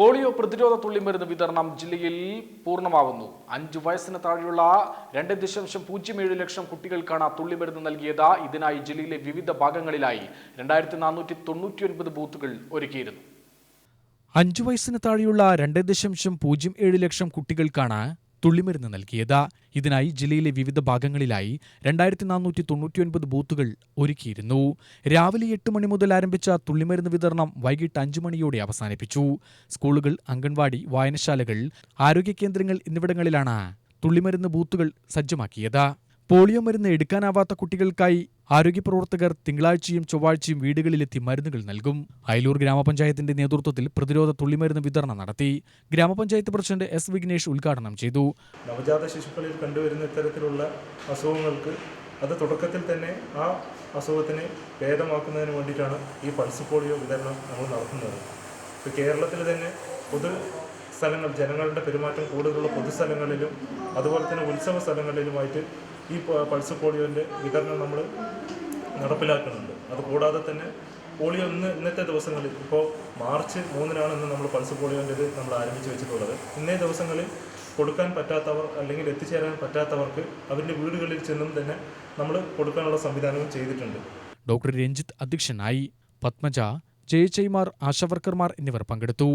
Polio പ്രതിരോധ തുള്ളിമരുന്ന് വിതരണം ജില്ലയിൽ പൂർണമാവുന്നു. അഞ്ച് വയസ്സിന് താഴെയുള്ള രണ്ട് ദശാംശം പൂജ്യം ഏഴ് ലക്ഷം കുട്ടികൾക്കാണ് തുള്ളിമരുന്ന് നൽകിയത്. ഇതിനായി ജില്ലയിലെ വിവിധ ഭാഗങ്ങളിലായി രണ്ടായിരത്തി നാനൂറ്റി തൊണ്ണൂറ്റി ഒൻപത് ബൂത്തുകൾ ഒരുക്കിയിരുന്നു. അഞ്ചു വയസ്സിന് താഴെയുള്ള രണ്ട് ദശാംശം പൂജ്യം ഏഴ് ലക്ഷം കുട്ടികൾക്കാണ് തുള്ളിമരുന്ന് നൽകിയത്. ഇതിനായി ജില്ലയിലെ വിവിധ ഭാഗങ്ങളിലായി രണ്ടായിരത്തി നാനൂറ്റി തൊണ്ണൂറ്റിയൊൻപത് ബൂത്തുകൾ ഒരുക്കിയിരുന്നു. രാവിലെ എട്ട് മണി മുതൽ ആരംഭിച്ച തുള്ളിമരുന്ന് വിതരണം വൈകിട്ട് അഞ്ചു മണിയോടെ അവസാനിപ്പിച്ചു. സ്കൂളുകൾ അംഗൻവാടി വായനശാലകൾ ആരോഗ്യ കേന്ദ്രങ്ങൾ എന്നിവിടങ്ങളിലാണ് തുള്ളിമരുന്ന് ബൂത്തുകൾ സജ്ജമാക്കിയത്. പോളിയോ മരുന്ന് എടുക്കാനാവാത്ത കുട്ടികൾക്കായി ആരോഗ്യപ്രവർത്തകർ തിങ്കളാഴ്ചയും ചൊവ്വാഴ്ചയും വീടുകളിലെത്തി മരുന്നുകൾ നൽകും. അയലൂർ ഗ്രാമപഞ്ചായത്തിന്റെ നേതൃത്വത്തിൽ പ്രതിരോധ തുള്ളിമരുന്ന് വിതരണം നടത്തി. ഗ്രാമപഞ്ചായത്ത് പ്രസിഡന്റ് എസ് വിഘ്നേഷ് ഉദ്ഘാടനം ചെയ്തു. നവജാത ശിശുക്കളിൽ കണ്ടുവരുന്ന ഇത്തരത്തിലുള്ള അസുഖങ്ങൾക്ക് അത് തുടക്കത്തിൽ തന്നെ ആ അസുഖത്തിനെ ഭേദമാക്കുന്നതിന് വേണ്ടിയിട്ടാണ് ഈ പൾസ് പോളിയോ വിതരണം നമ്മൾ നടത്തുന്നത്. ഇപ്പോൾ കേരളത്തിൽ തന്നെ പൊതു സ്ഥലങ്ങൾ ജനങ്ങളുടെ പെരുമാറ്റം കൂടുതലുള്ള പൊതുസ്ഥലങ്ങളിലും അതുപോലെ തന്നെ ഉത്സവ സ്ഥലങ്ങളിലുമായിട്ട് ഈ പൾസ് പോളിയോന്റെ വിതരണം നമ്മൾ നടപ്പിലാക്കുന്നുണ്ട്. അതുകൂടാതെ തന്നെ പോളിയോ ഇന്ന് ഇന്നത്തെ ദിവസങ്ങളിൽ ഇപ്പോൾ മാർച്ച് മൂന്നിനാണ് ഇന്ന് നമ്മൾ പൾസ് പോളിയോന്റെ ഇത് നമ്മൾ ആരംഭിച്ച് വെച്ചിട്ടുള്ളത്. ഇന്നേ ദിവസങ്ങളിൽ കൊടുക്കാൻ പറ്റാത്തവർ അല്ലെങ്കിൽ എത്തിച്ചേരാൻ പറ്റാത്തവർക്ക് അവരുടെ വീടുകളിൽ ചെന്നും തന്നെ നമ്മൾ കൊടുക്കാനുള്ള സംവിധാനവും ചെയ്തിട്ടുണ്ട്. ഡോക്ടർ രഞ്ജിത്ത് അധ്യക്ഷനായി പത്മജ ജയചൈമാർ ആശാവർക്കർമാർ എന്നിവർ പങ്കെടുത്തു.